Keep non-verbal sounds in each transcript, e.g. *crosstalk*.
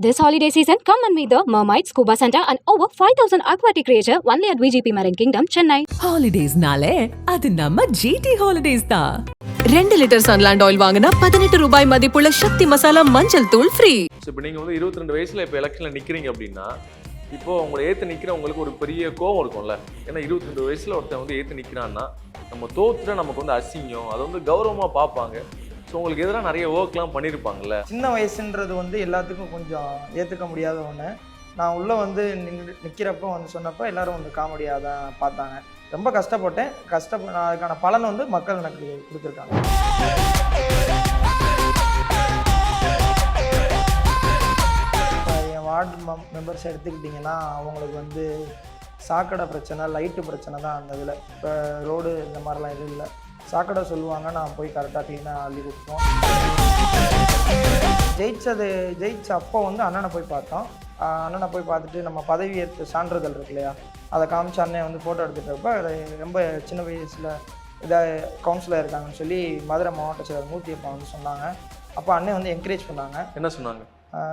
This holiday season, come and meet the Mermaid Scuba Center and over 5000 aquatic creature only at VGP Marine Kingdom, Chennai. ஹாலிடேஸ்னாலே அது நம்ம GT holidays தான். ரெண்டு litre Sunland oil வாங்கினா பதினெட்டு ரூபாய் மதிப்புள்ள சக்தி மசாலா மஞ்சள் தூள் ஃப்ரீ ஸோ இப்போ நீங்கள் வந்து இருபத்தி ரெண்டு வயசில் இப்போ எலெக்ஷனில் நிற்கிறீங்க அப்படின்னா இப்போ உங்களை ஏற்று நிற்கிறவங்களுக்கு ஒரு பெரிய கோவம் இருக்கும்ல. ஏன்னா இருபத்தி ரெண்டு வயசில் ஒருத்தன் வந்து ஏற்று நிற்கிறான்னா நம்ம தோத்துட்டா நமக்கு வந்து அசிங்கம் அதை வந்து கௌரவமாக பார்ப்பாங்க. ஸோ உங்களுக்கு எதிராக நிறைய ஒர்க்லாம் பண்ணியிருப்பாங்கல்ல சின்ன வயசுன்றது வந்து எல்லாத்துக்கும் கொஞ்சம் ஏற்றுக்க முடியாத ஒன்று நான் உள்ளே வந்து நின்று நிற்கிறப்போ வந்து சொன்னப்போ எல்லாரும் வந்து காமெடியாக தான் பார்த்தாங்க. ரொம்ப கஷ்டப்பட்டேன். கஷ்டப்ப நான் அதுக்கான பலன் வந்து மக்கள் எனக்கு கொடுத்துருக்காங்க. இப்போ என் வார்டு மெம்பர்ஸ் எடுத்துக்கிட்டிங்கன்னா அவங்களுக்கு வந்து சாக்கடை பிரச்சனை லைட்டு பிரச்சனை தான் அந்த இதில். இப்போ ரோடு இந்த மாதிரிலாம் எதுவும் இல்லை. சாக்கடை சொல்லுவாங்க நான் போய் கரெக்டாக க்ளீனாக அள்ளி கொடுப்போம். ஜெயிச்சது ஜெயிச்ச அப்போ வந்து அண்ணனை போய் பார்த்தோம். அண்ணனை போய் பார்த்துட்டு நம்ம பதவி ஏற்று சான்றிதழ் இருக்கு இல்லையா அதை காமிச்சு அண்ணன் வந்து ஃபோட்டோ எடுத்துட்டப்ப அது ரொம்ப சின்ன வயசில் இதாக கவுன்சிலர் இருக்காங்கன்னு சொல்லி மதுரை மாவட்ட செயலர் மூர்த்தி அப்பா வந்து சொன்னாங்க. அப்போ அண்ணன் வந்து என்கரேஜ் பண்ணாங்க. என்ன சொன்னாங்க?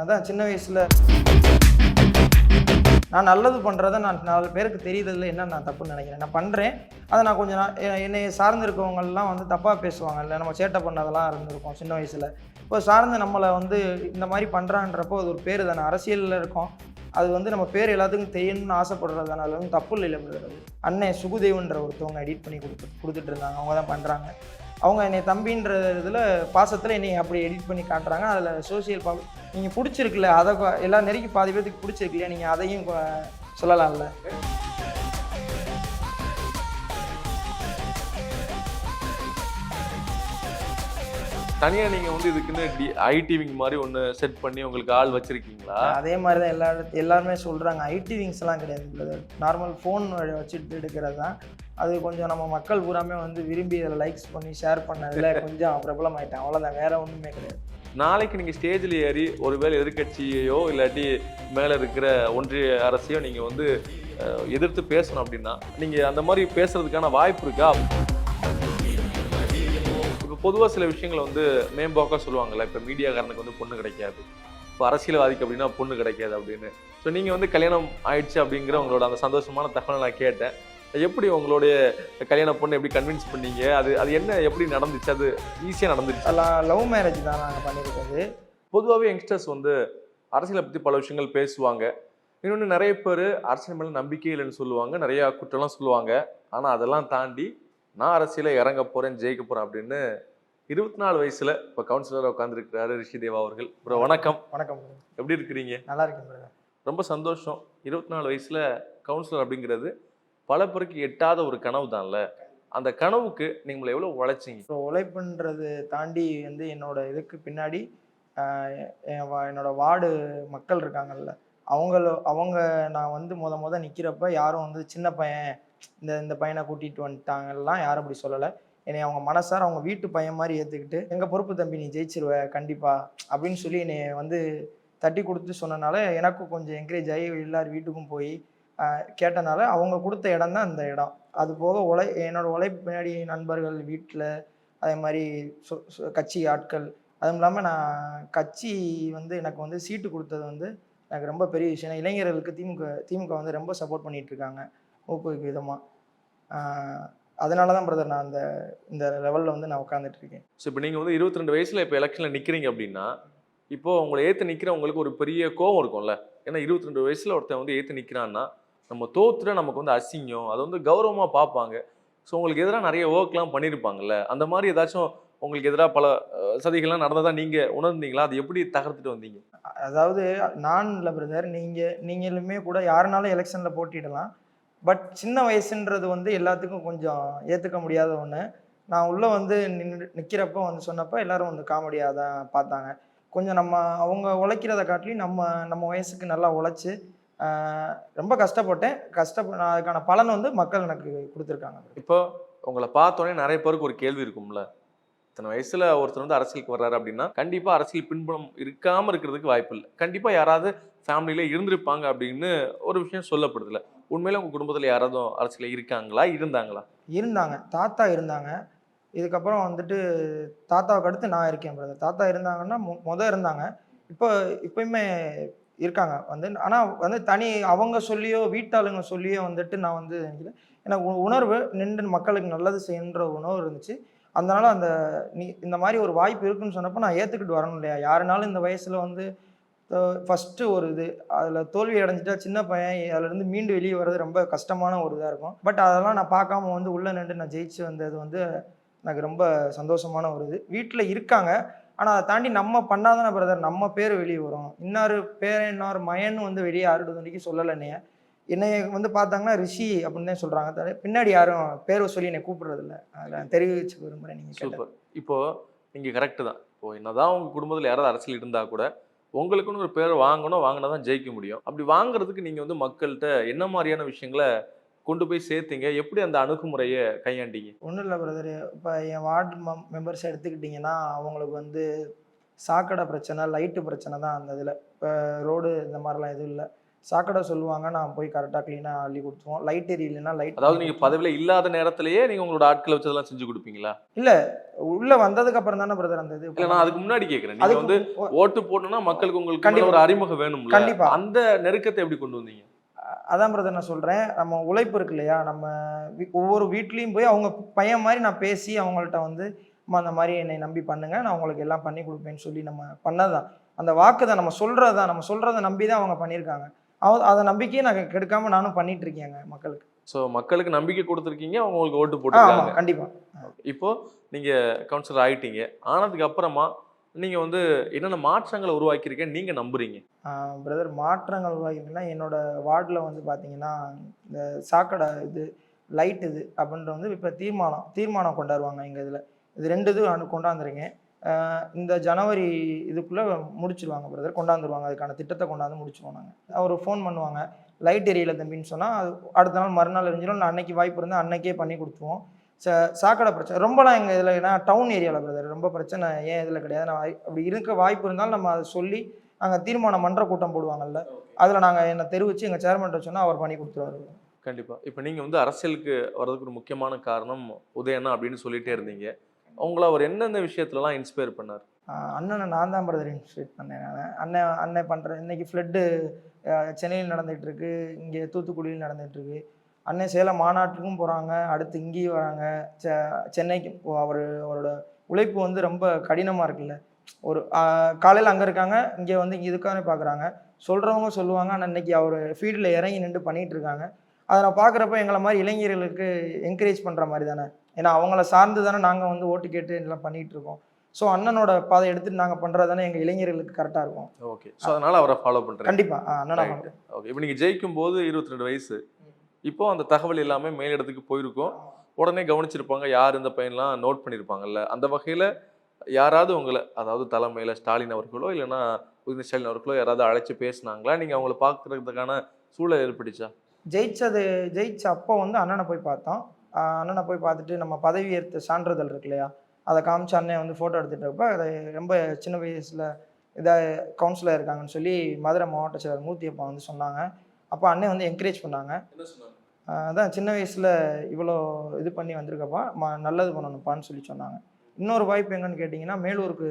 அதான் சின்ன வயசில் நான் நல்லது பண்ணுறத நான் நாலு பேருக்கு தெரியுறதுல என்ன நான் தப்புன்னு நினைக்கிறேன். நான் பண்ணுறேன் அதை நான் கொஞ்சம் நான் என்னை சார்ந்து இருக்கவங்கெல்லாம் வந்து தப்பாக பேசுவாங்க இல்லை நம்ம சேட்டை பண்ணதெல்லாம் இருந்திருக்கோம் சின்ன வயசில். இப்போ சார்ந்து நம்மளை வந்து இந்த மாதிரி பண்ணுறான்றப்போ அது ஒரு பேர் தானே. அரசியலில் இருக்கோம். அது வந்து நம்ம பேர் எல்லாத்துக்கும் தெரியணும்னு ஆசைப்படுறது தானே அது வந்து தப்பு இல்லை இல்லை அண்ணன் சுகுதேவன்ற ஒருத்தவங்க எடிட் பண்ணி கொடுத்து கொடுத்துட்டு இருந்தாங்க. அவங்க தான் பண்ணுறாங்க அவங்க என்னை தம்பின்ற இதில் பாசத்தில் என்னை அப்படி எடிட் பண்ணி காட்டுறாங்க. அதில் சோசியல் பா நீங்கள் பிடிச்சிருக்குல்ல அதை எல்லா நெருக்கி பாதி பேருக்கு பிடிச்சிருக்குல்லையா நீங்கள் அதையும் சொல்லலாம்ல? தனியாக நீங்கள் வந்து இதுக்குன்னு டி ஐடிவிங் மாதிரி ஒன்று செட் பண்ணி உங்களுக்கு ஆள் வச்சுருக்கீங்களா? அதே மாதிரி தான் எல்லா எல்லாருமே சொல்கிறாங்க ஐடி விங்ஸ்லாம் கிடையாது. நார்மல் ஃபோன் வச்சுட்டு எடுக்கிறது தான் அது கொஞ்சம் நம்ம மக்கள் பூராமே வந்து விரும்பி அதில் லைக்ஸ் பண்ணி ஷேர் பண்ணதில் *laughs* கொஞ்சம் பிரபலம் ஆயிட்டேன் அவ்வளோதான் வேற ஒன்றுமே கிடையாது. நாளைக்கு நீங்கள் ஸ்டேஜில் ஏறி ஒருவேளை எதிர்க்கட்சியையோ இல்லாட்டி மேலே இருக்கிற ஒன்றிய அரசையோ நீங்கள் வந்து எதிர்த்து பேசணும் அப்படின்னா நீங்கள் அந்த மாதிரி பேசுறதுக்கான வாய்ப்பு இருக்கா? இப்போ பொதுவாக சில விஷயங்களை வந்து மேம்போக்காக சொல்லுவாங்கல்ல இப்போ மீடியாக்காரனுக்கு வந்து பொண்ணு கிடைக்காது. இப்போ அரசியல்வாதிக்கு அப்படின்னா பொண்ணு கிடைக்காது அப்படின்னு. ஸோ நீங்கள் வந்து கல்யாணம் ஆயிடுச்சு அப்படிங்கிற உங்களோட அந்த சந்தோஷமான தகவலை நான் கேட்டேன். எப்படி உங்களுடைய கல்யாண பொண்ணு எப்படி கன்வின்ஸ் பண்ணீங்க? அது அது என்ன எப்படி நடந்துச்சு? அது ஈஸியாக நடந்துச்சு லவ் மேரேஜ் தான் நாங்கள் பண்ணியிருக்கிறது பொதுவாகவே யங்ஸ்டர்ஸ் வந்து அரசியலை பற்றி பல விஷயங்கள் பேசுவாங்க. இன்னொன்று நிறைய பேர் அரசியல் மேலே நம்பிக்கை இல்லைன்னு சொல்லுவாங்க. நிறையா குற்றம்லாம் சொல்லுவாங்க. ஆனால் அதெல்லாம் தாண்டி நான் அரசியலை இறங்க போகிறேன் ஜெயிக்க போகிறேன் அப்படின்னு இருபத்தி நாலு வயசில் இப்போ கவுன்சிலராக உட்காந்துருக்கிறாரு ரிஷி தேவா அவர்கள். ப்ரோ வணக்கம். வணக்கம். எப்படி இருக்கிறீங்க? நல்லா இருக்கேன் ரொம்ப சந்தோஷம். இருபத்தி நாலு வயசில் கவுன்சிலர் அப்படிங்கிறது பல பேருக்கு எட்டாத ஒரு கனவு தான்ல. அந்த கனவுக்கு நீங்கள் எவ்வளோ உழைச்சிங்க? ஸோ உழைப்புன்றது தாண்டி வந்து என்னோட இதுக்கு பின்னாடி என்னோட வார்டு மக்கள் இருக்காங்கல்ல அவங்கள அவங்க நான் வந்து முத முத நிற்கிறப்ப யாரும் வந்து சின்ன பையன் இந்த இந்த பையனை கூட்டிகிட்டு வந்துட்டாங்கலாம் யாரும் அப்படி சொல்லலை. என்னை அவங்க மனசார அவங்க வீட்டு பையன் மாதிரி ஏற்றுக்கிட்டு எங்கள் பொறுப்பு தம்பி நீ ஜெயிச்சிருவ கண்டிப்பாக அப்படின்னு சொல்லி என்னை வந்து தட்டி கொடுத்து சொன்னனால எனக்கும் கொஞ்சம் என்கரேஜ் ஆகி எல்லார் வீட்டுக்கும் போய் கேட்டனால அவங்க கொடுத்த இடம் தான் அந்த இடம். அது போக உழை என்னோட உழைப்பு பின்னாடி நண்பர்கள் வீட்டில் அதே மாதிரி சொ- சொ- கட்சி ஆட்கள். அதுவும் இல்லாமல் நான் கட்சி வந்து எனக்கு வந்து சீட்டு கொடுத்தது வந்து எனக்கு ரொம்ப பெரிய விஷயம். இளைஞர்களுக்கு திமுக திமுக வந்து ரொம்ப சப்போர்ட் பண்ணிட்டு இருக்காங்க ஊக்குவிக்கும் விதமாக அதனால தான் பிரதர் நான் அந்த இந்த லெவலில் வந்து நான் உட்காந்துட்டு இருக்கேன் ஸோ இப்போ நீங்கள் வந்து இருபத்தி ரெண்டு வயசில் இப்போ எலெக்ஷனில் நிற்கிறீங்க அப்படின்னா இப்போ உங்களை ஏற்று நிற்கிறவங்களுக்கு ஒரு பெரிய கோவம் இருக்கும்ல? ஏன்னா இருபத்தி ரெண்டு வயசில் ஒருத்தன் வந்து ஏற்று நிற்கிறான்னா நம்ம தோத்துட்டா நமக்கு வந்து அசிங்கம் அதை வந்து கௌரவமாக பார்ப்பாங்க. ஸோ உங்களுக்கு எதிராக நிறைய ஒர்க்லாம் பண்ணியிருப்பாங்கல்ல அந்த மாதிரி ஏதாச்சும் உங்களுக்கு எதிராக பல சதிகள்லாம் நடந்ததாக நீங்கள் உணர்ந்தீங்களா? அது எப்படி தகர்த்துட்டு வந்தீங்க? அதாவது நான் இல்லை பிரதர் நீங்கள் நீங்களுமே கூட யாருனாலும் எலெக்ஷனில் போட்டிடலாம். பட் சின்ன வயசுன்றது வந்து எல்லாத்துக்கும் கொஞ்சம் ஏற்றுக்க முடியாத ஒன்று நான் உள்ளே வந்து நின்று நிற்கிறப்போ வந்து சொன்னப்போ எல்லாரும் வந்து காமெடியாக தான் பார்த்தாங்க. கொஞ்சம் நம்ம அவங்க உழைக்கிறத காட்டிலும் நம்ம நம்ம வயசுக்கு நல்லா உழைச்சி ரொம்ப கஷ்டப்பட்டேன். கஷ்டப்ப நான் அதுக்கான பலன் வந்து மக்கள் எனக்கு கொடுத்துருக்காங்க. இப்போ உங்களை பார்த்தோன்னே நிறைய பேருக்கு ஒரு கேள்வி இருக்கும்ல. இத்தனை வயசுல ஒருத்தர் வந்து அரசியலுக்கு வர்றாரு அப்படின்னா கண்டிப்பா அரசியல் பின்புலம் இருக்காம இருக்கிறதுக்கு வாய்ப்பு இல்லை. கண்டிப்பா யாராவது ஃபேமிலியில இருந்திருப்பாங்க அப்படின்னு ஒரு விஷயம் சொல்லப்படுதுல. உண்மையில உங்க குடும்பத்துல யாராவது அரசியல இருக்காங்களா? இருந்தாங்களா? இருந்தாங்க. தாத்தா இருந்தாங்க. இதுக்கப்புறம் வந்துட்டு தாத்தாவுக்கு அடுத்து நான் இருக்கேன் பிரதர் தாத்தா இருந்தாங்கன்னா மொ- முத இருந்தாங்க. இப்போ இப்பயுமே இருக்காங்க. வந்து ஆனால் வந்து தனி அவங்க சொல்லியோ வீட்டாளுங்க சொல்லியோ வந்துட்டு நான் வந்து எனக்கு உ- உணர்வு நின்று மக்களுக்கு நல்லது செய்யன்ற உணர்வு இருந்துச்சு. அதனால அந்த நீ இந்த மாதிரி ஒரு வாய்ப்பு இருக்குன்னு சொன்னப்போ நான் ஏற்றுக்கிட்டு வரணும் இல்லையா? யாருனாலும் இந்த வயசில் வந்து ஃபஸ்ட்டு ஒரு இது அதில் தோல்வி அடைஞ்சிட்டா சின்ன பையன் அதுலேருந்து மீண்டு வெளியே வர்றது ரொம்ப கஷ்டமான ஒரு இதாக இருக்கும். பட் அதெல்லாம் நான் பார்க்காம வந்து உள்ளே நின்று நான் ஜெயிச்சு வந்தது வந்து எனக்கு ரொம்ப சந்தோஷமான ஒரு இது. வீட்டில் இருக்காங்க. ஆனால் அதை தாண்டி நம்ம பண்ணாதானே பிரதர் நம்ம பேர் வெளியே வரும். இன்னொரு பேர் இன்னொரு மயன்னு வந்து வெளியே யாருடைய வரைக்கும் சொல்லலைன்னே. என்னைய வந்து பார்த்தாங்கன்னா ரிஷி அப்படின்னு தான் சொல்கிறாங்க தவிர பின்னாடி யாரும் பேரை சொல்லி என்னை கூப்பிடுறதில்ல. அதை தெரிவிச்சு விரும்புகிறேன் நீங்கள் சூப்பர். இப்போது நீங்கள் கரெக்டு தான். இப்போ என்னதான் உங்கள் குடும்பத்தில் யாராவது அரசியல் இருந்தால் கூட உங்களுக்குன்னு ஒரு பேர் வாங்கணும் வாங்கினா தான் ஜெயிக்க முடியும். அப்படி வாங்குறதுக்கு நீங்கள் வந்து மக்கள்கிட்ட என்ன மாதிரியான விஷயங்களை கொண்டு போய் சேர்த்தீங்க? எப்படி அந்த அணுகுமுறையை கையாண்டீங்க? ஒன்றும் இல்லை பிரதர் இப்போ என் வார்டு மெம்பர்ஸ் எடுத்துக்கிட்டிங்கன்னா அவங்களுக்கு வந்து சாக்கடை பிரச்சனை லைட்டு பிரச்சனை தான் அந்த இதில். இப்போ ரோடு இந்த மாதிரிலாம் எதுவும் இல்லை. சாக்கடை சொல்லுவாங்க நான் போய் கரெக்டாக க்ளீனாக அள்ளி கொடுத்துருவோம். லைட் எரியலைன்னா லைட் அதாவது நீங்க பதவியில இல்லாத நேரத்திலேயே நீங்க உங்களோட ஆட்களை வச்சதெல்லாம் செஞ்சு கொடுப்பீங்களா? இல்லை உள்ளே வந்ததுக்கு அப்புறம் தானே பிரதர் அந்த இது இல்ல நான் அதுக்கு முன்னாடி கேக்குறேன். நீங்க அதுக்கு வந்து ஓட்டு போடணும்னா மக்களுக்கு உங்களுக்கு மேல கண்டிப்பா. ஒரு அறிமுகம் வேணும்ல. கண்டிப்பா. அந்த நெருக்கத்தை எப்படி கொண்டு வந்தீங்க? அதான் பிரதர் நான் சொல்கிறேன் நம்ம உழைப்பு இருக்கு இல்லையா? நம்ம ஒவ்வொரு வீட்லேயும் போய் அவங்க பையன் மாதிரி நான் பேசி அவங்கள்ட்ட வந்து அந்த மாதிரி என்னை நம்பி பண்ணுங்க. நான் உங்களுக்கு எல்லாம் பண்ணி கொடுப்பேன்னு சொல்லி நம்ம பண்ணதுதான் அந்த வாக்கு தான் நம்ம சொல்கிறது தான். நம்ம சொல்கிறத நம்பி தான் அவங்க பண்ணியிருக்காங்க. அவ அதை நம்பிக்கையை நான் கெடுக்காம நானும் பண்ணிட்டு இருக்கேங்க மக்களுக்கு. சோ மக்களுக்கு நம்பிக்கை கொடுத்துருக்கீங்க. அவங்க உங்களுக்கு ஓட்டு ஆமாம் கண்டிப்பாக இப்போ நீங்க கவுன்சிலர் ஆயிட்டீங்க. ஆனதுக்கு அப்புறமா நீங்கள் வந்து என்னென்ன மாற்றங்களை உருவாக்கியிருக்கேன்னு நீங்கள் நம்புறீங்க? பிரதர் மாற்றங்கள் உருவாகிட்டுனா என்னோட வார்டில் வந்து பார்த்தீங்கன்னா இந்த சாக்கடை இது லைட் இது அப்படின்ற வந்து இப்போ தீர்மானம் தீர்மானம் கொண்டாடுவாங்க எங்கள் இதில். இது ரெண்டு இது அனு- கொண்டாந்துருக்கேன். இந்த ஜனவரி இதுக்குள்ளே முடிச்சிருவாங்க பிரதர் கொண்டாந்துருவாங்க. அதுக்கான திட்டத்தை கொண்டாந்து முடிச்சிருவோம் நாங்கள் அவர் ஃபோன் பண்ணுவாங்க லைட் எரியல தம்பின்னு சொன்னால் அது அடுத்த நாள் மறுநாள் எரிஞ்சிடும் இல்லை அன்னைக்கு வாய்ப்பு இருந்தால் அன்னைக்கே பண்ணி கொடுத்துருவோம். ச சாக்கடை பிரச்சனை ரொம்பலாம் எங்கள் இதில் ஏன்னா டவுன் ஏரியாவில் பிரதர் ரொம்ப பிரச்சனை ஏன் இதில் கிடையாது. நான் அப்படி இருக்க வாய்ப்பு இருந்தாலும் நம்ம அதை சொல்லி நாங்கள் தீர்மானம் மன்ற கூட்டம் போடுவாங்கல்ல அதில் நாங்கள் என்னை தெரிவித்து எங்கள் சேர்மன்ட்ட சொன்னால் அவர் பண்ணி கொடுத்துருவாரு. கண்டிப்பா. இப்போ நீங்க வந்து அரசியலுக்கு வர்றதுக்கு ஒரு முக்கியமான காரணம் உதயண்ணா அப்படின்னு சொல்லிட்டே இருந்தீங்க. உங்களை அவர் எந்தெந்த விஷயத்துலலாம் இன்ஸ்பயர் பண்ணார்? அண்ணனை நான் தான் பிரதர் இன்ஸ்டியூட் பண்ணேன் நான். அண்ணன் அண்ணன் பண்ணுற இன்னைக்கு ஃப்ளட்டு சென்னையில் நடந்துகிட்டு இருக்கு இங்கே தூத்துக்குடியில் நடந்துகிட்டு இருக்கு. அண்ணன் சேலம் மாநாட்டுக்கும் போகிறாங்க அடுத்து இங்கேயும் வராங்க. சென்னைக்கு அவர் அவரோட உழைப்பு வந்து ரொம்ப கடினமாக இருக்குல்ல. ஒரு காலையில் அங்கே இருக்காங்க. இங்கே வந்து இதுக்கான பார்க்குறாங்க சொல்கிறவங்க சொல்லுவாங்க. ஆனால் இன்னைக்கு அவர் ஃபீல்டில் இறங்கி நின்று பண்ணிகிட்டு இருக்காங்க. அதை நான் பார்க்குறப்ப எங்களை மாதிரி இளைஞர்களுக்கு என்கரேஜ் பண்ணுற மாதிரி தானே. ஏன்னா அவங்கள சார்ந்து தானே நாங்கள் வந்து ஓட்டு கேட்டு எல்லாம் பண்ணிகிட்டு இருக்கோம். ஸோ அண்ணனோட பாதை எடுத்துட்டு நாங்கள் பண்ணுறது தானே எங்கள் இளைஞர்களுக்கு கரெக்டாக இருக்கும். ஓகே ஸோ அதனால அவரை ஃபாலோ பண்றேன் கண்டிப்பாக அண்ணனா. ஓகே இப்போ நீங்க ஜெயிக்கும் போது இருபத்தி ரெண்டு வயசு. இப்போ அந்த தகவல் எல்லாமே மேலிடத்துக்கு போயிருக்கும். உடனே கவனிச்சிருப்பாங்க யார் இந்த பையன்லாம் நோட் பண்ணியிருப்பாங்கல்ல அந்த வகையில் யாராவது உங்களை அதாவது தலைமையில் ஸ்டாலின் அவர்களோ இல்லைன்னா உதயநிதி ஸ்டாலின் அவர்களோ யாராவது அழைச்சி பேசுனாங்களா? நீங்கள் அவங்கள பார்க்குறதுக்கான சூழல் ஏற்பட்டுச்சா? ஜெயிச்சது ஜெயிச்ச அப்போ வந்து அண்ணனை போய் பார்த்தோம். அண்ணனை போய் பார்த்துட்டு நம்ம பதவி ஏற்ற சான்றிதழ் இருக்கு இல்லையா? அதை காமிச்சு அண்ணன் வந்து ஃபோட்டோ எடுத்துகிட்டு இருப்ப அதை ரொம்ப சின்ன வயசில் இதாக கவுன்சிலர் இருக்காங்கன்னு சொல்லி மதுரை மாவட்ட செயலர் மூர்த்தியப்பா வந்து சொன்னாங்க. அப்போ அண்ணன் வந்து என்கரேஜ் பண்ணாங்க. அதான் சின்ன வயசில் இவ்வளோ இது பண்ணி வந்திருக்கப்பா ம நல்லது பண்ணணும்ப்பான்னு சொல்லி சொன்னாங்க. இன்னொரு வாய்ப்பு எங்கன்னு கேட்டிங்கன்னா மேலூருக்கு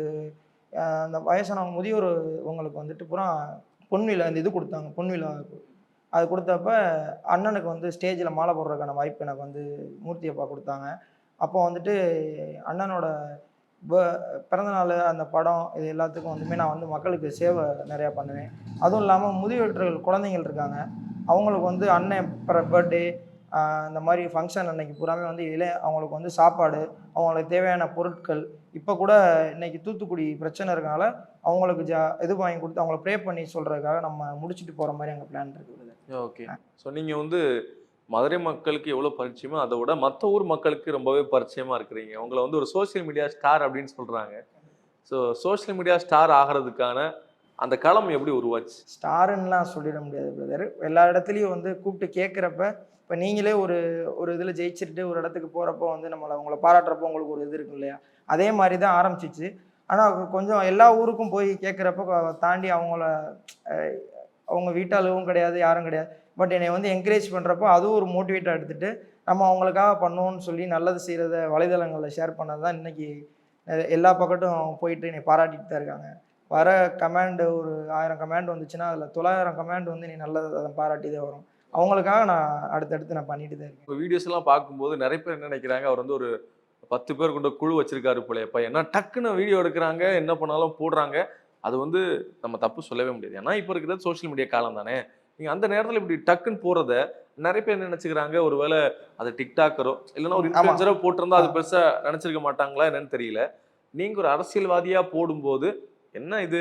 அந்த வயசானவங்க முதியோர் உங்களுக்கு வந்துட்டு பூரா பொன்விழா இந்த இது கொடுத்தாங்க பொன்விழா. அது கொடுத்தப்ப அண்ணனுக்கு வந்து ஸ்டேஜில் மாலை போடுறதுக்கான வாய்ப்பு எனக்கு வந்து மூர்த்தி அப்பா கொடுத்தாங்க. அப்போ வந்துட்டு அண்ணனோட பிறந்தநாள் அந்த படம் இது எல்லாத்துக்கும் வந்துமே நான் வந்து மக்களுக்கு சேவை நிறையா பண்ணுவேன். அதுவும் இல்லாமல் முதியோர்கள் குழந்தைங்கள் இருக்காங்க. அவங்களுக்கு வந்து அண்ணன் பர்த்டே இந்த மாதிரி ஃபங்க்ஷன் அன்னைக்கு பூராமே வந்து இளைய அவங்களுக்கு வந்து சாப்பாடு அவங்களுக்கு தேவையான பொருட்கள். இப்போ கூட இன்னைக்கு தூத்துக்குடி பிரச்சனை இருக்கனால அவங்களுக்கு ஜா இது வாங்கி கொடுத்து அவங்கள ப்ரே பண்ணி சொல்கிறதுக்காக நம்ம முடிச்சுட்டு போகிற மாதிரி அங்கே பிளான் இருக்குது ஓகே. ஸோ நீங்கள் வந்து மதுரை மக்களுக்கு எவ்வளோ பரிச்சயமோ அதை விட மற்ற ஊர் மக்களுக்கு ரொம்பவே பரிச்சயமாக இருக்கிறீங்க. உங்களை வந்து ஒரு சோஷியல் மீடியா ஸ்டார் அப்படின்னு சொல்கிறாங்க ஸோ சோஷியல் மீடியா ஸ்டார் ஆகிறதுக்கான அந்த களம் எப்படி உருவாச்சு? ஸ்டாருன்னெலாம் சொல்லிட முடியாது பிரதர் எல்லா இடத்துலையும் வந்து கூப்பிட்டு கேட்குறப்ப இப்போ நீங்களே ஒரு ஒரு இதில் ஜெயிச்சிட்டு ஒரு இடத்துக்கு போகிறப்போ வந்து நம்மளை அவங்கள பாராட்டுறப்போ உங்களுக்கு ஒரு இது இருக்கும் இல்லையா? அதே மாதிரி தான் ஆரம்பிச்சிச்சு. ஆனால் கொஞ்சம் எல்லா ஊருக்கும் போய் கேட்குறப்ப தாண்டி அவங்கள அவங்க வீட்டாளவும் கிடையாது யாரும் கிடையாது. பட் என்னை வந்து என்கரேஜ் பண்ணுறப்போ அதுவும் ஒரு மோட்டிவேட்டாக எடுத்துகிட்டு நம்ம அவங்களுக்காக பண்ணுவோம்னு சொல்லி நல்லது செய்கிறத வலைதளங்களில் ஷேர் பண்ணது தான் இன்றைக்கி எல்லா பக்கட்டும் போயிட்டு என்னை பாராட்டிட்டு தான் இருக்காங்க. வர கமாண்டு ஒரு ஆயிரம் கமாண்ட் வந்துச்சுன்னா அதில் தொள்ளாயிரம் கமாண்ட் வந்து நீ நல்லதை அதை பாராட்டி தான் வரும். அவங்களுக்காக நான் அடுத்தடுத்து நான் பண்ணிட்டு தான் இருக்கேன். இப்போ பார்க்கும்போது நிறைய பேர் என்ன நினைக்கிறாங்க அவர் வந்து ஒரு பத்து பேர் கொண்ட குழு வச்சிருக்காரு போலயப்பா ஏன்னா டக்குன்னு வீடியோ எடுக்கிறாங்க என்ன பண்ணாலும் போடுறாங்க. அது வந்து நம்ம தப்பு சொல்லவே முடியாது. ஏன்னா இப்போ இருக்கிறது சோஷியல் மீடியா காலம் தானே. நீங்க அந்த நேரத்துல இப்படி டக்குன்னு போறத நிறைய பேர் நினைச்சுக்கிறாங்க. ஒருவேளை அது டிக்டாக்கரோ இல்லைன்னா ஒரு. இன்ஃபுளுசரோ போட்டிருந்தா அது பெருசா நினைச்சிருக்க மாட்டாங்களா என்னன்னு தெரியல. நீங்க ஒரு அரசியல்வாதியா போடும்போது என்ன இது?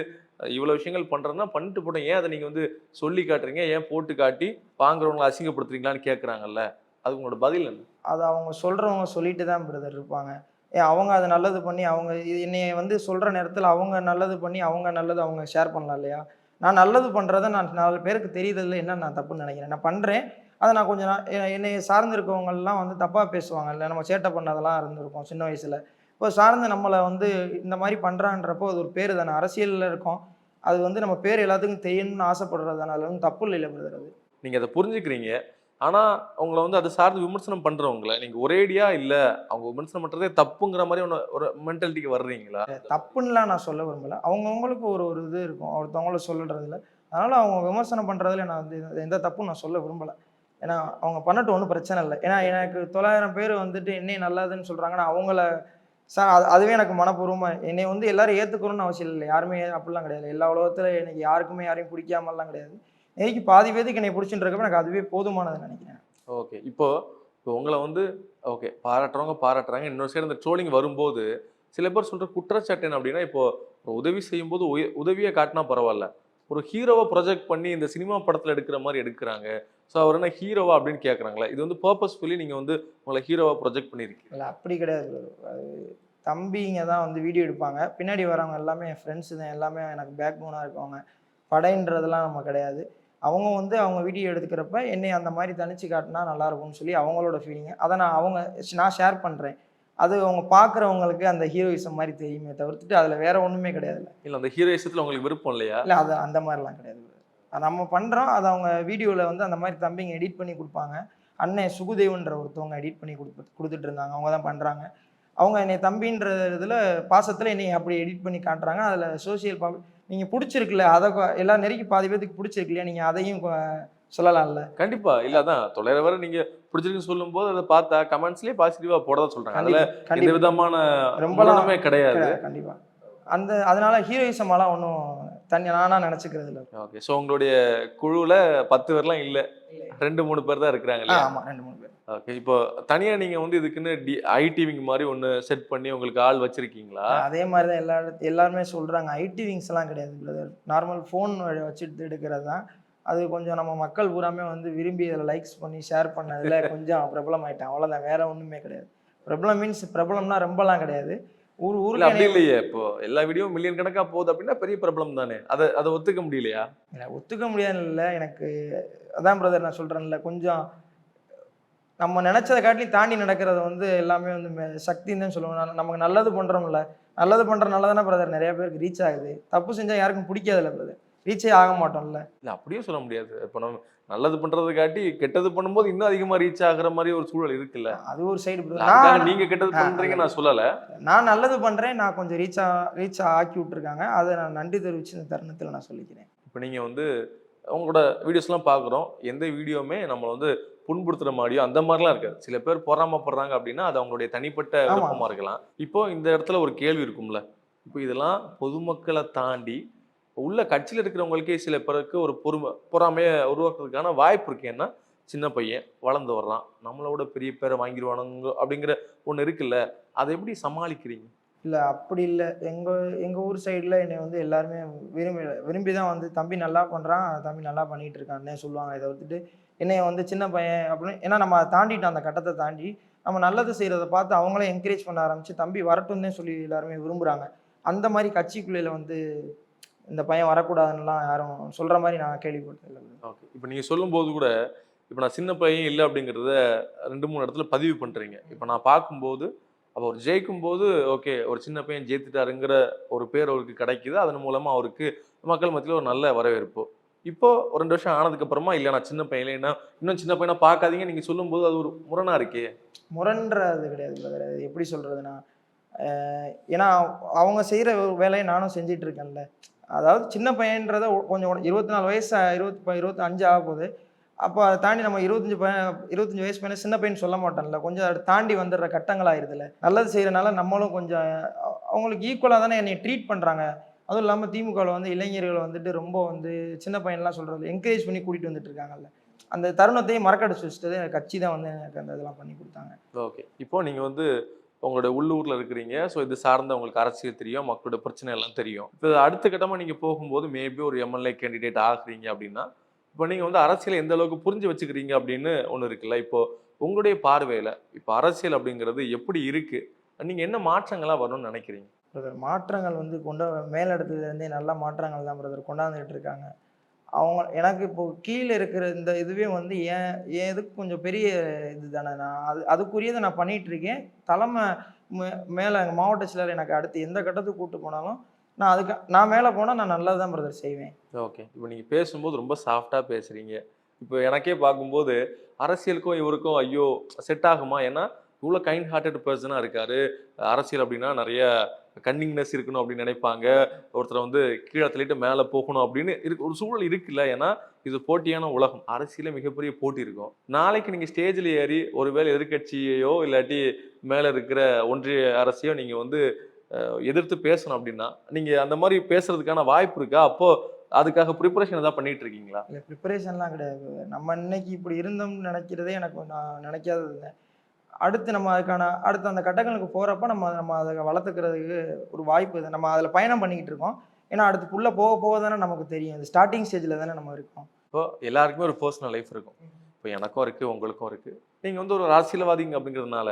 இவ்வளவு விஷயங்கள் பண்றதுன்னா பண்ணிட்டு போட்டோம். ஏன் அதை நீங்க வந்து சொல்லி காட்டுறீங்க? ஏன் போட்டு காட்டி வாங்குறவங்களை அசிங்கப்படுத்துறீங்களான்னு கேக்குறாங்கல்ல. அது உங்களோட பதில் என்ன? அது அவங்க சொல்கிறவங்க சொல்லிட்டு தான் பிரதர் இருப்பாங்க. அவங்க அதை நல்லது பண்ணி அவங்க இது என்னைய வந்து சொல்கிற நேரத்தில் அவங்க நல்லது பண்ணி அவங்க நல்லது அவங்க ஷேர் பண்ணலாம் இல்லையா? நான் நல்லது பண்ணுறத நான் நாலு பேருக்கு தெரியுறதுல என்ன நான் தப்புன்னு நினைக்கிறேன். நான் பண்ணுறேன் அதை நான் கொஞ்சம் நான் என்னை சார்ந்திருக்கவங்கெல்லாம் வந்து தப்பாக பேசுவாங்க இல்லை நம்ம சேட்டை பண்ணதெல்லாம் இருந்திருக்கோம் சின்ன வயசில். இப்போ சார்ந்து நம்மளை வந்து இந்த மாதிரி பண்ணுறான்றப்போ அது ஒரு பேர் தானே. அரசியலில் இருக்கும். அது வந்து நம்ம பேர் எல்லாத்துக்கும் தெரியணும்னு ஆசைப்படுறது தானே அதில் வந்து தப்பு இல்லை பிரதர் அது. அதை புரிஞ்சுக்கிறீங்க. ஆனால் அவங்கள வந்து அது சார்ந்து விமர்சனம் பண்ணுறவங்கள நீங்கள் ஒரேடியா இல்லை அவங்க விமர்சனம் பண்ணுறதே தப்புங்கிற மாதிரி ஒன்று ஒரு மென்டாலிட்டிக்கு வர்றீங்களா? தப்புன்னுலாம் நான் சொல்ல விரும்பல. அவங்கவுங்களுக்கு ஒரு ஒரு இது இருக்கும். ஒருத்தவங்கள சொல்லுறதுல அதனால் அவங்க விமர்சனம் பண்ணுறதுல நான் வந்து எந்த- தப்பும் நான் சொல்ல விரும்பல. ஏன்னா அவங்க பண்ணட்டும் ஒன்றும் பிரச்சனை இல்லை. ஏன்னா எனக்கு தொள்ளாயிரம் பேர் வந்துட்டு என்ன நல்லதுன்னு சொல்கிறாங்கன்னா அவங்கள சா அது அதுவே எனக்கு மனப்பூர்வமாக என்னை வந்து எல்லாரும் ஏற்றுக்கணும்னு அவசியம் இல்லை. யாருமே அப்படிலாம் கிடையாது. எல்லா உலகத்தில் எனக்கு யாருக்குமே யாரையும் பிடிக்காமலாம் கிடையாது. எனக்கு பாதி பேருக்கு என்னை பிடிச்சின்றப்ப எனக்கு அதுவே போதுமானதுன்னு நினைக்கிறேன். ஓகே. இப்போ இப்போ உங்களை வந்து ஓகே பாராட்டுறவங்க பாராட்டுறாங்க. இன்னொரு சைடு இந்த ட்ரோலிங் வரும்போது சில பேர் சொல்ற குற்றச்சாட்டு என்ன அப்படின்னா இப்போ ஒரு உதவி செய்யும்போது உய- உதவியை காட்டினா பரவாயில்ல. ஒரு ஹீரோவை ப்ரொஜெக்ட் பண்ணி இந்த சினிமா படத்துல எடுக்கிற மாதிரி எடுக்கிறாங்க. ஸோ அவர் என்ன ஹீரோவா அப்படின்னு கேட்குறாங்களா இது வந்து பர்பஸ்ஃபுல்லி நீங்க வந்து உங்களை ஹீரோவா ப்ரொஜெக்ட் பண்ணியிருக்கீங்க. இல்லை அப்படி கிடையாது தம்பிங்க தான் வந்து வீடியோ எடுப்பாங்க. பின்னாடி வரவங்க எல்லாமே என் ஃப்ரெண்ட்ஸு தான் எல்லாமே எனக்கு பேக் போனாக இருக்கவங்க படைன்றதெல்லாம் நம்ம கிடையாது. அவங்க வந்து அவங்க வீடியோ எடுத்துக்கிறப்ப என்னை அந்த மாதிரி தனிச்சு காட்டினா நல்லா இருக்கும்னு சொல்லி அவங்களோட ஃபீலிங்கு அதை நான் அவங்க நான் ஷேர் பண்ணுறேன் அது அவங்க பார்க்குறவங்களுக்கு அந்த ஹீரோயிசம் மாதிரி தெரியுமே தவிர்த்துட்டு அதில் வேற ஒன்றுமே கிடையாது. இல்ல அந்த ஹீரோயிசத்துல உங்களுக்கு விருப்பம் இல்லையா? இல்லை அது அந்த மாதிரிலாம் கிடையாது. நம்ம பண்ணுறோம் அது அவங்க வீடியோவில் வந்து அந்த மாதிரி தம்பிங்க எடிட் பண்ணி கொடுப்பாங்க. அண்ணன் சுகுதேவன்ற ஒருத்தவங்க எடிட் பண்ணி கொடுத்து கொடுத்துட்டு இருந்தாங்க. அவங்க தான் பண்ணுறாங்க அவங்க என்னை தம்பின்ற இதில் பாசத்தில் என்னை அப்படி எடிட் பண்ணி காட்டுறாங்க. அதில் சோஷியல் பப்ளிக் நீங்கள் பிடிச்சிருக்குல்ல அதை எல்லாம் நெருக்கி பாதி பேத்துக்கு பிடிச்சிருக்கு இல்லையா நீங்கள் அதையும் சொல்லலாம்ல? கண்டிப்பா. இல்ல அதான். தொள்ளாயிரம் வரை நீங்க பிடிச்சிருக்குன்னு சொல்லும்போது அதை பார்த்தா கமெண்ட்ஸ்லயே பாசிட்டிவா போடதான் சொல்றாங்க. அதுல எந்த விதமான மரணமே கிடையாது. கண்டிப்பா. அந்த அதனால ஹீரோயிசமெல்லாம் ஒன்றும் தனி நானா நினச்சிக்கிறது இல்லை. ஓகே ஸோ உங்களுடைய குழுவுல பத்து பேர்லாம் இல்ல. ரெண்டு மூணு பேர் தான் இருக்கிறாங்க ஆமாம் ரெண்டு மூணு பேர். ஓகே இப்போ தனியா நீங்க வந்து இதுக்குன்னு டி ஐடிவிங் மாதிரி ஒன்னு செட் பண்ணி உங்களுக்கு ஆள் வச்சிருக்கீங்களா? அதே மாதிரி தான் எல்லா எல்லாருமே சொல்கிறாங்க ஐடி விங்ஸ் எல்லாம் கிடையாது. பிரதர் நார்மல் ஃபோன் வச்சுட்டு எடுக்கிறது தான் அது கொஞ்சம் நம்ம மக்கள் பூராமே வந்து விரும்பி அதில் லைக்ஸ் பண்ணி ஷேர் பண்ணதில் *laughs* கொஞ்சம் பிரபலம் ஆயிட்டேன் அவ்வளோதான் வேற ஒன்றுமே கிடையாது. பிரபலம் மீன்ஸ் பிரபலம்னா ரொம்பலாம் கிடையாது. ஊர் ஊருக்கு அப்படி இல்லையே. இப்போ எல்லா வீடியோ மில்லியன் கணக்கா போகுது அப்படின்னா பெரிய பிரபலம் தானே. அதை அதை ஒத்துக்க முடியலையா? ஒத்துக்க முடியாது இல்லை. எனக்கு அதான் பிரதர் நான் சொல்கிறேன்ல கொஞ்சம் நம்ம நினச்சதை காட்டிலும் தாண்டி நடக்கிறது வந்து எல்லாமே வந்து சக்தின்னு தான் சொல்லுவோம். நான் நமக்கு நல்லது பண்ணுறோம்ல நல்லது பண்ணுறனால தானே பிரதர் நிறைய பேருக்கு ரீச் ஆகுது. தப்பு செஞ்சால் யாருக்கும் பிடிக்காதுல்ல பிரதர் ரீச்சே ஆக மாட்டோம்ல. இல்ல அப்படியும் சொல்ல முடியாது. இப்போ நம்ம நல்லது பண்றது காட்டி கெட்டது பண்ணும்போது இன்னும் அதிகமா ரீச் ஆகுற மாதிரி ஒரு சூழல் இருக்குல்ல. அது ஒரு சைடு அதுக்காக பிரதர் நீங்க கெட்டது ஆ, பண்றீங்க நான் சொல்லல. நான் நல்லது பண்ணுறேன் நான் கொஞ்சம் ரீச் ரீச் ஆக்கி விட்ருக்காங்க அதை நான் நன்றி தெரிவித்து இந்த தருணத்தில் நான் சொல்லிக்கிறேன். இப்போ நீங்க வந்து உங்களோட வீடியோஸ்லாம் பார்க்குறோம். எந்த வீடியோவுமே நம்மளை வந்து புண்படுத்துற மாதிரியோ அந்த மாதிரிலாம் இருக்காது. சில பேர் பொறாமப்படுறாங்க அப்படின்னா அது அவங்களுடைய தனிப்பட்ட ஆமா. விருப்பமா இருக்கலாம். இப்போ இந்த இடத்துல ஒரு கேள்வி இருக்கும்ல. இப்போ இதெல்லாம் பொதுமக்களை தாண்டி உள்ள கட்சியில் இருக்கிறவங்களுக்கே சில பேருக்கு ஒரு பொறுமை பொறாமையை உருவாக்குறதுக்கான வாய்ப்பு இருக்கு. ஏன்னா சின்ன பையன் வளர்ந்து வர்றான். நம்மளோட பெரிய பேரை வாங்கிடுவானுங்க அப்படிங்கிற ஒன்று இருக்குல்ல. அதை எப்படி சமாளிக்கிறீங்க? இல்லை அப்படி இல்லை. எங்கள் எங்கள் ஊர் சைடில் என்னை வந்து எல்லாருமே விரும்பி விரும்பி தான் வந்து தம்பி நல்லா பண்ணுறான் தம்பி நல்லா பண்ணிகிட்டு இருக்கான்னே சொல்லுவாங்க. இதை விட்டுட்டு என்னைய வந்து சின்ன பையன் அப்படின்னு ஏன்னா நம்ம அதை தாண்டிட்டோம் அந்த கட்டத்தை தாண்டி. நம்ம நல்லது செய்கிறத பார்த்து அவங்களே என்கரேஜ் பண்ண ஆரம்பிச்சு தம்பி வரட்டும்னே சொல்லி எல்லாருமே விரும்புகிறாங்க அந்த மாதிரி கட்சிக்குள்ளே வந்து இந்த பையன் வரக்கூடாதுன்னுலாம் யாரும் சொல்கிற மாதிரி நான் கேள்விப்பட்டதில்லை. ஓகே. இப்போ நீங்கள் சொல்லும்போது கூட இப்போ நான் சின்ன பையன் இல்லை அப்படிங்கிறத ரெண்டு மூணு இடத்துல பதிவு பண்ணுறீங்க இப்போ நான் பார்க்கும்போது அப்போ அவர் ஜெயிக்கும் போது ஓகே ஒரு சின்ன பையன் ஜெயித்துட்டாருங்கிற ஒரு பேர் அவருக்கு கிடைக்குது. அதன் மூலமாக அவருக்கு மக்கள் மத்தியில் ஒரு நல்ல வரவேற்பு. இப்போ ஒரு ரெண்டு வருஷம் ஆனதுக்கு அப்புறமா இல்லை நான் சின்ன பையன் இல்லைன்னா இன்னும் சின்ன பையனா பார்க்காதீங்க. நீங்கள் சொல்லும்போது அது ஒரு முரணா இருக்கே? முரண்றது கிடையாது பிரதர் அது எப்படி சொல்கிறதுனா ஏன்னா அவங்க செய்கிற வேலையை நானும் செஞ்சிட்டு இருக்கேன்ல. அதாவது சின்ன பையன்றத கொஞ்சம் இருபத்தி நாலு வயசு இருபத்தி இருபத்தி அஞ்சு ஆக போகுது. அப்போ அதை தாண்டி நம்ம இருபத்தஞ்சு பையன் இருபத்தஞ்சு வயசு பையனை சின்ன பையன் சொல்ல மாட்டோம்ல கொஞ்சம் அதை தாண்டி வந்துடுற கட்டங்கள் ஆயிருதுல. நல்லது செய்கிறனால நம்மளும் கொஞ்சம் அவங்களுக்கு ஈக்குவலாக தானே என்னை ட்ரீட் பண்ணுறாங்க அதுவும் இல்லாமல் திமுகவில் வந்து இளைஞர்களை வந்துட்டு ரொம்ப வந்து சின்ன பையன்லாம் சொல்கிறது என்கரேஜ் பண்ணி கூட்டிகிட்டு வந்துட்டு இருக்காங்கல்ல. அந்த தருணத்தையும் மறக்கடிச்சு வச்சுட்டு கட்சி தான் வந்து எனக்கு அந்த இதெல்லாம் பண்ணி கொடுத்தாங்க. ஓகே. இப்போ நீங்கள் வந்து உங்களோட உள்ளூரில் இருக்கிறீங்க. ஸோ இது சார்ந்த உங்களுக்கு அரசியல் தெரியும் மக்களோட பிரச்சனை எல்லாம் தெரியும். இப்போ அடுத்த கட்டமாக நீங்கள் போகும்போது மேபி ஒரு எம்எல்ஏ கேண்டிடேட் ஆகுறீங்க அப்படின்னா இப்போ நீங்கள் வந்து அரசியலை எந்த அளவுக்கு புரிஞ்சு வச்சுக்கிறீங்க அப்படின்னு ஒன்று இருக்குல்ல. இப்போ உங்களுடைய பார்வையில் இப்போ அரசியல் அப்படிங்கிறது எப்படி இருக்குது நீங்கள் என்ன மாற்றங்களாக வரணும்னு நினைக்கிறீங்க? பிரதர் மாற்றங்கள் வந்து கொண்டு மேலிடத்துலேருந்தே நல்ல மாற்றங்கள் தான் பிரதர் கொண்டாந்துட்டு இருக்காங்க. அவங்க எனக்கு இப்போ கீழே இருக்கிற இந்த இதுவே வந்து ஏன் ஏன் இதுக்கு கொஞ்சம் பெரிய இது தானே நான் அது அதுக்குரியதை நான் பண்ணிட்டு இருக்கேன். தலைமை மே- மேலே எங்கள் மாவட்ட செயலர் எனக்கு அடுத்து எந்த கட்டத்துக்கு கூப்பிட்டு போனாலும் நான் அதுக்கு நான் மேலே போனால் நான் நல்லா தான் பிரதர் செய்வேன். ஓகே இப்போ நீங்கள் பேசும்போது ரொம்ப சாஃப்டாக பேசுகிறீங்க இப்போ எனக்கே பார்க்கும்போது அரசியலுக்கும் இவருக்கும் ஐயோ செட் ஆகுமா? ஏன்னா இவ்வளோ கைண்ட் ஹார்ட்டட் பர்சனாக இருக்காரு. அரசியல் அப்படின்னா நிறைய கன்னிங்னஸ் இருக்கணும் அப்படின்னு நினைப்பாங்க. ஒருத்தரை வந்து கீழே தள்ளிட்டு மேலே போகணும் அப்படின்னு இருக்கு ஒரு சூழல் இருக்குல்ல. ஏன்னா இது போட்டியான உலகம். அரசியல மிகப்பெரிய போட்டி இருக்கும். நாளைக்கு நீங்கள் ஸ்டேஜில் ஏறி ஒருவேளை எதிர்கட்சியையோ இல்லாட்டி மேலே இருக்கிற ஒன்றிய அரசையோ நீங்கள் வந்து எதிர்த்து பேசணும் அப்படின்னா நீங்கள் அந்த மாதிரி பேசுறதுக்கான வாய்ப்பு இருக்கா? அப்போது அதுக்காக ப்ரிப்பரேஷன் ஏதாவது பண்ணிட்டு இருக்கீங்களா? இல்லை ப்ரிப்பரேஷன்லாம் கிடையாது. நம்ம இன்னைக்கு இப்படி இருந்தோம்னு நினைக்கிறதே எனக்கு நான் நினைக்காதது இல்லை. அடுத்து நம்ம அதுக்கான அடுத்த அந்த கட்டங்களுக்கு போகிறப்ப நம்ம நம்ம அதை வளர்த்துக்கிறதுக்கு ஒரு வாய்ப்பு இது. நம்ம அதில் பயணம் பண்ணிக்கிட்டு இருக்கோம். ஏன்னா அடுத்து புள்ள போக போக தானே நமக்கு தெரியும். இந்த ஸ்டார்டிங் ஸ்டேஜில் தானே நம்ம இருக்கோம். இப்போ எல்லாருக்குமே ஒரு பர்சனல் லைஃப் இருக்கும். இப்போ எனக்கும் இருக்குது உங்களுக்கும் இருக்குது நீங்கள் வந்து ஒரு அரசியல்வாதிங்க அப்படிங்கிறதுனால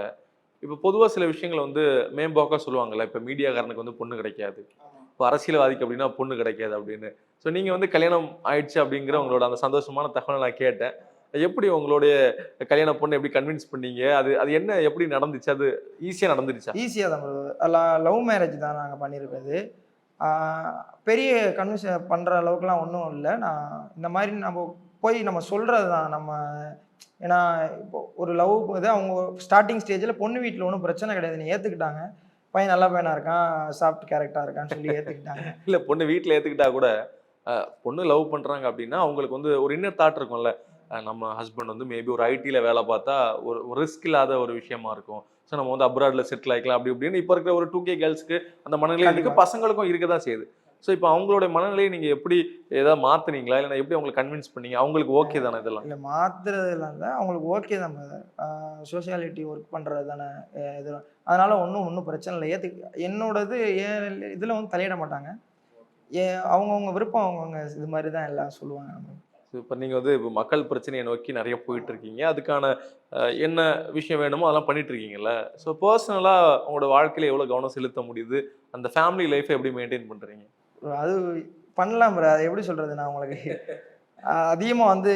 இப்போ பொதுவாக சில விஷயங்களை வந்து மேம்போக்காக சொல்லுவாங்கல்ல இப்போ மீடியாக்காரனுக்கு வந்து பொண்ணு கிடைக்காது. இப்போ அரசியல்வாதிக்கு அப்படின்னா பொண்ணு கிடைக்காது அப்படின்னு. ஸோ நீங்கள் வந்து கல்யாணம் ஆயிடுச்சு அப்படிங்கிற உங்களோட அந்த சந்தோஷமான தகவலை நான் கேட்டேன். எப்படி உங்களுடைய கல்யாண பொண்ணு எப்படி கன்வின்ஸ் பண்ணீங்க? அது அது என்ன எப்படி நடந்துச்சு? அது ஈஸியாக நடந்துருச்சா? ஈஸியாக தான். லவ் மேரேஜ் தான் நாங்கள் பண்ணியிருக்கிறது பெரிய கன்வின்ஸ் பண்ணுற அளவுக்குலாம் ஒன்றும் இல்லை. நான் இந்த மாதிரி நம்ம போய் நம்ம சொல்கிறது தான். நம்ம ஏன்னா இப்போ ஒரு லவ் இது அவங்க ஸ்டார்டிங் ஸ்டேஜில் பொண்ணு வீட்டில் ஒன்றும் பிரச்சனை கிடையாது. நீ ஏற்றுக்கிட்டாங்க பையன் நல்ல பையனாக இருக்கான். சாஃப்ட் கேரக்டராக இருக்கான்னு சொல்லி ஏற்றுக்கிட்டாங்க *laughs* இல்லை பொண்ணு வீட்டில் ஏற்றுக்கிட்டா கூட பொண்ணு லவ் பண்ணுறாங்க அப்படின்னா அவங்களுக்கு வந்து ஒரு இன்னர் தாட் இருக்கும்ல. நம்ம ஹஸ்பண்ட் வந்து மேபி ஒரு ஐடியில் வேலை பார்த்தா ஒரு ரிஸ்க் இல்லாத ஒரு விஷயமா இருக்கும். ஸோ நம்ம வந்து அப்ராடில் செட்டில் ஆகிக்கலாம் அப்படி இப்படின்னு இப்போ இருக்கிற ஒரு டூ கே கேர்ள்ஸ்க்கு அந்த மனநிலை இருக்கு கண்டிப்பா. பசங்களுக்கும் இருக்க தான் செய்யுது. ஸோ இப்போ அவங்களோட மனநிலையை நீங்கள் எப்படி ஏதாவது மாத்துனீங்களா? இல்லை எப்படி அவங்களை கன்வின்ஸ் பண்ணீங்க? அவங்களுக்கு ஓகே தானே இதெல்லாம்? இல்லை மாத்துறதுல இல்லை. அவங்களுக்கு ஓகே தான் சோஷியாலிட்டி ஒர்க் பண்ணுறது தானே அஹ் இது அதனால ஒன்றும் ஒன்றும் பிரச்சனை இல்லை. ஏற்று என்னோடது ஏன் இதில் வந்து தலையிட மாட்டாங்க. ஏ அவங்கவுங்க விருப்பம் அவங்கவுங்க இது மாதிரி தான் எல்லாம் சொல்லுவாங்க. நம்ம இப்போ நீங்கள் வந்து இப்போ மக்கள் பிரச்சனையை நோக்கி நிறைய போயிட்டு இருக்கீங்க அதுக்கான என்ன விஷயம் வேணுமோ அதெல்லாம் பண்ணிட்டு இருக்கீங்கல்ல ஸோ பர்சனலாக உங்களோட வாழ்க்கையில எவ்வளோ கவனம் செலுத்த முடியுது? அந்த ஃபேமிலி லைஃப்பை எப்படி மெயின்டைன் பண்ணுறீங்க அது பண்ணலாம் bro. அது எப்படி சொல்கிறது நான் உங்களுக்கு? அதிகமாக வந்து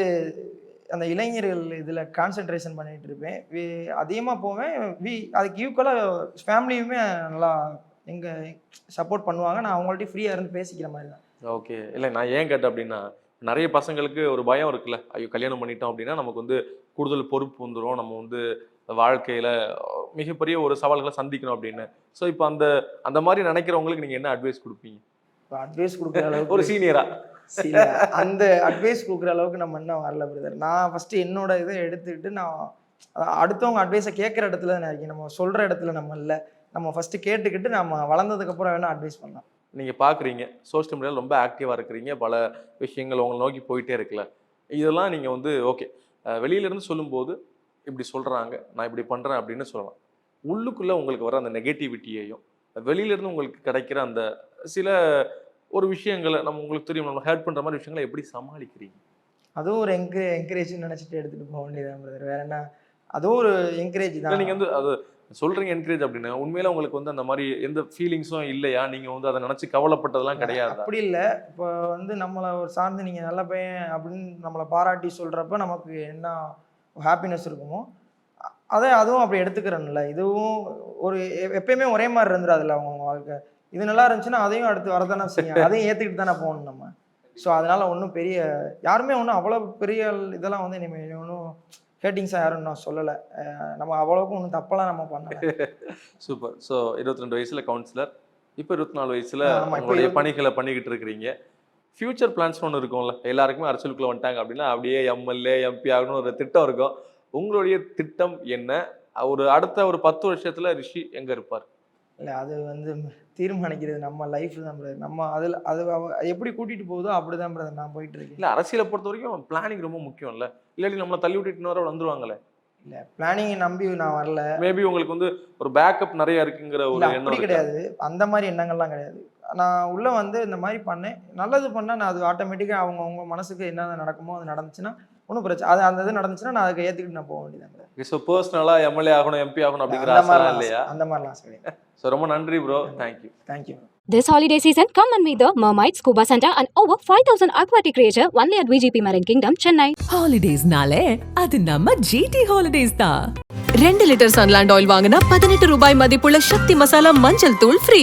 அந்த இளைஞர்கள் இதில் கான்சென்ட்ரேஷன் பண்ணிட்டு இருப்பேன் அதிகமாக போவேன். வி அதுக்கு ஈக்குவலாக ஃபேமிலியுமே நல்லா எங்க சப்போர்ட் பண்ணுவாங்க. நான் அவங்கள்ட்ட ஃப்ரீயாக இருந்து பேசிக்கிற மாதிரி தான். ஓகே இல்லை நான் ஏன் கேட்டேன் அப்படின்னா நிறைய பசங்களுக்கு ஒரு பயம் இருக்குல்ல. ஐயோ கல்யாணம் பண்ணிட்டோம் அப்படின்னா நமக்கு வந்து கூடுதல் பொறுப்பு வந்துடும் நம்ம வந்து வாழ்க்கையில மிகப்பெரிய ஒரு சவால்களை சந்திக்கணும் அப்படின்னு. ஸோ இப்போ அந்த அந்த மாதிரி நினைக்கிறவங்களுக்கு நீங்க என்ன அட்வைஸ் கொடுப்பீங்க? அட்வைஸ் கொடுக்குற *laughs* அளவுக்கு ஒரு சீனியரா அந்த அட்வைஸ் கொடுக்குற அளவுக்கு நம்ம இன்னும் வரல பிரதர் நான் ஃபர்ஸ்ட் என்னோட இதை எடுத்துக்கிட்டு நான் அடுத்தவங்க அட்வைஸை கேட்குற இடத்துல தான் இருக்கேன் நம்ம சொல்ற இடத்துல நம்ம இல்லை. நம்ம ஃபர்ஸ்ட் கேட்டுக்கிட்டு நம்ம வளர்ந்ததுக்கு அப்புறம் வேணா அட்வைஸ் பண்ணலாம். நீங்க பாக்குறீங்க. சோஷியல் மீடியாவில் ரொம்ப ஆக்டிவா இருக்கிறீங்க. பல விஷயங்கள் உங்களை நோக்கி போயிட்டே இருக்குல்ல. இதெல்லாம் நீங்க வந்து ஓகே வெளியில இருந்து சொல்லும்போது இப்படி சொல்றாங்க. நான் இப்படி பண்றேன் அப்படின்னு சொல்லலாம். உள்ளுக்குள்ள உங்களுக்கு வர அந்த நெகட்டிவிட்டியையும் வெளியில இருந்து உங்களுக்கு கிடைக்கிற அந்த சில ஒரு விஷயங்களை நம்ம உங்களுக்கு தெரியும். நம்ம ஹேட் பண்ற மாதிரி விஷயங்களை எப்படி சமாளிக்கிறீங்க? அதுவும் ஒரு என்கரே என்கரேஜ் நினைச்சிட்டு எடுத்துட்டு போக வேண்டியதான் பிரதர் வேற என்ன? அதுவும் ஒரு என்கரேஜ் தான் நீங்க வந்து அது சொல்றீங்க என்கரேஜ் அப்படின்னு. உண்மையில உங்களுக்கு வந்து அந்த மாதிரி எந்த ஃபீலிங்ஸும் இல்லையா? நீங்க வந்து அதை நினைச்சு கவலைப்பட்டதெல்லாம் கிடையாது? அப்படி இல்லை. இப்போ வந்து நம்மளை ஒரு சார்ந்து நீங்கள் நல்ல பையன் அப்படின்னு நம்மளை பாராட்டி சொல்கிறப்ப நமக்கு என்ன ஹாப்பினஸ் இருக்குமோ அதே அதுவும் அப்படி எடுத்துக்கிறேன்ல. இதுவும் ஒரு எப்பயுமே ஒரே மாதிரி இருந்துடாதுல்ல அவங்க வாழ்க்கை. இது நல்லா இருந்துச்சுன்னா அதையும் அடுத்து வரதானே செய்யும். அதையும் ஏற்றுக்கிட்டு தானே போகணும் நம்ம. ஸோ அதனால ஒன்றும் பெரிய யாருமே ஒன்றும் அவ்வளோ பெரிய இதெல்லாம் வந்து இனிமேல் ஒன்றும் ஹேட்டிங்ஸாக யாரும் நான் சொல்லலை. நம்ம அவ்வளோக்கும் ஒன்றும் தப்பெல்லாம் நம்ம பண்ணல. *laughs* சூப்பர் ஸோ இருபத்தி ரெண்டு வயசுல கவுன்சிலர் இப்போ இருபத்தி நாலு வயசுல உங்களுடைய பணிகளை பண்ணிக்கிட்டு இருக்கிறீங்க. ஃபியூச்சர் பிளான்ஸ் ஒன்று இருக்கும்ல எல்லாருக்குமே அரசியலுக்குள்ள வந்துட்டாங்க அப்படின்னா அப்படியே எம்எல்ஏ எம்பி ஆகணும் ஒரு திட்டம் இருக்கும். உங்களுடைய திட்டம் என்ன? ஒரு அடுத்த ஒரு பத்து வருஷத்துல ரிஷி எங்க இருப்பார்? இல்லை அது வந்து தீர்மானிக்கிறது நம்ம லைஃப் தான் பிரதர் நம்ம அதில் அது எப்படி கூட்டிகிட்டு போகுதோ அப்படி தான் பிரதர் நான் போயிட்டு இருக்கேன். இல்ல அரசியலை பொறுத்த வரைக்கும் பிளானிங் ரொம்ப முக்கியம் இல்ல இல்லாட்டி நம்மளை தள்ளி விட்டுட்டு இன்னொரு வந்துருவாங்களே? இல்லை பிளானிங்கை நம்பி நான் வரல. மேபி உங்களுக்கு வந்து ஒரு பேக்கப் நிறைய இருக்குங்கிற ஒரு எண்ணம்? கிடையாது. அந்த மாதிரி எண்ணங்கள்லாம் கிடையாது. நான் உள்ள வந்து இந்த மாதிரி பண்ணேன். நல்லது பண்ணால் நான் அது ஆட்டோமேட்டிக்காக அவங்க அவங்க மனசுக்கு என்ன நடக்குமோ அது நடந்துச்சுன்னா ஒன்றும் பிரச்சனை அது அந்த இது நடந்துச்சுன்னா நான் அதுக்கு ஏற்றுக்கிட்டு நான் போக brother. ஸோ பர்சனலா எம்எல்ஏ ஆகணும் எம்பி ஆகணும் அப்படிங்கிற அந்த ஆசை மாதிரிலாம் இல்லையா? அந்த மாதிரிலாம் ஆசை கிடையாது. ஸோ ரொம்ப நன்றி bro thank you thank you This holiday season, come and meet the Mermaid Scuba Center and over 5000 aquatic creature only at VGP Marine Kingdom, Chennai. ஹாலிடேஸ்னாலே அது நம்ம ஜிடி ஹாலிடேஸ் தான். ரெண்டு லிட்டர் சன்லாண்ட் ஆயில் வாங்கினா பதினெட்டு ரூபாய் மதிப்புள்ள சக்தி மசாலா மஞ்சள் தூள் ஃப்ரீ